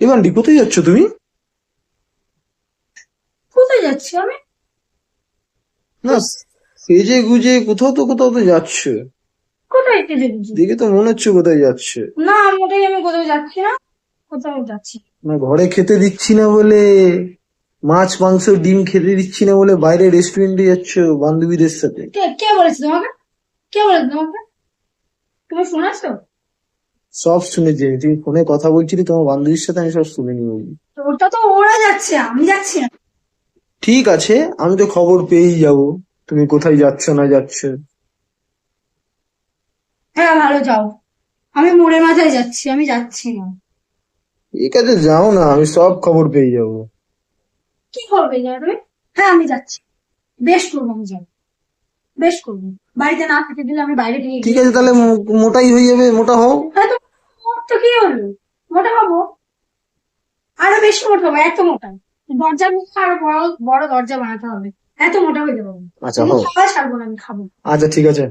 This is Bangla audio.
এবান্ডি কোথায় যাচ্ছ তুমি? কোথায় যাচ্ছি আমি? না সেজে গুজে কোথাও তো কোথাও তো যাচ্ছ। কোথায় দেখে তো মনে হচ্ছে কোথায় যাচ্ছ। না মোটেই আমি কোথাও যাচ্ছি না কোথাও যাচ্ছি। না। ঘরে খেতে দিচ্ছি না বলে মাছ মাংস ডিম খেতে দিচ্ছি না বলে বাইরে রেস্টুরেন্টে যাচ্ছ বান্ধবীদের সাথে? কে কে বলেছে তোমাকে? কে বলেছে তোমাকে? তুমি শুনেছো? সব শুনেছি। তুমি ফোনে কথা বলছিলে তোমার বান্ধবীর সাথে আমি সব শুনে নিয়ে ওটা তো ওরা যাচ্ছে আমি যাচ্ছি না। ঠিক আছে আমি তো খবর পেয়েই যাব। তুমি কোথায় যাচ্ছ না যাচ্ছ? হ্যাঁ ভালো যাও। আমি মোড়ের মাথায় যাচ্ছি আমি যাচ্ছি না। ঠিক আছে যাও না আমি সব খবর পেয়ে যাব। কি না তুমি হ্যাঁ আমি যাচ্ছি। বেশ করব আমি যাব বেশ করব। বাড়িতে না খেতে দিলে আমি বাইরে ঠিক আছে তাহলে মোটাই হয়ে যাবে মোটা হও। হ্যাঁ তো কি হলো? মোটা হব? আরও বেশি মোটা হব এত মোটা। দরজার মুখে আরও বড় বড় দরজা বানাতে হবে। এত মোটা হয়ে যাব। আচ্ছা ছাড়বো না আমি খাব। আচ্ছা ঠিক আছে।